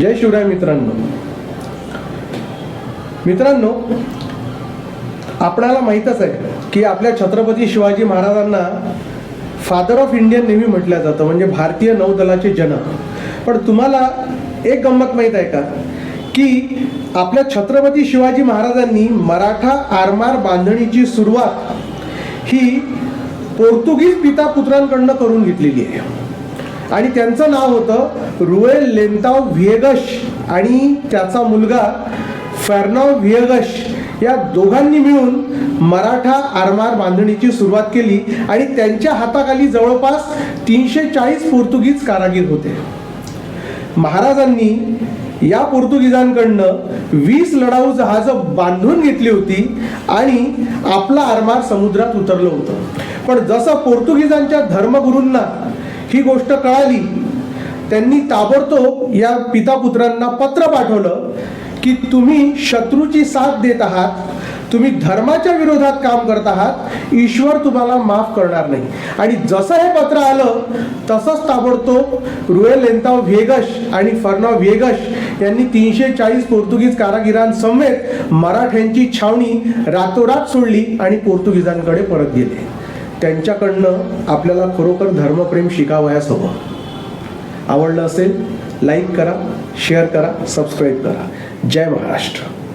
जय शिवराय मित्रांनो. मित्रांनो आपणाला माहीतच आहे की आपल्या छत्रपती शिवाजी महाराजांना फादर ऑफ इंडियन नेव्ही म्हटलं जातं म्हणजे भारतीय नौदलाचे जनक. पण तुम्हाला एक गंमत माहीत आहे का? की आपल्या छत्रपती शिवाजी महाराजांनी मराठा आरमार बांधणीची सुरुवात ही पोर्तुगीज पिता पुत्रांकडनं करून घेतलेली आहे. आणि त्यांचं नाव होतं रुएल लेंताव व्हिएगश आणि त्याचा मुलगा फर्नाव व्हिएगश. या दोघांनी मिळून मराठा आरमार बांधणीची सुरुवात केली आणि त्यांच्या हाताखाली जवळपास तीनशे चाळीस पोर्तुगीज कारागीर होते. महाराजांनी या पोर्तुगीजांकडनं वीस लढाऊ जहाजं बांधून घेतली होती आणि आपला आरमार समुद्रात उतरलं होतं. पण जसं पोर्तुगीजांच्या धर्मगुरूंना ही गोष्ट कळाली. त्यांनी ताबडतोब या पितापुत्रांना पत्र पाठवलं की तुम्ही शत्रूची साथ देत आहात तुम्ही धर्माच्या विरोधात काम करत आहात ईश्वर तुम्हाला माफ करणार नाही. आणि जसं हे पत्र आलं तसंच ताबडतोब रुएल लेंताव व्हेगश आणि फर्नाव व्हेगश यांनी तीनशे चाळीस पोर्तुगीज कारागिरांसमवेत मराठ्यांची छावणी रातोरात सोडली आणि पोर्तुगीजांकडे परत गेले. त्यांच्याकडनं आपल्याला खरोखर धर्मप्रेम शिकावयास हवं आवडलं असेल लाईक करा शेअर करा सबस्क्राईब करा. जय महाराष्ट्र.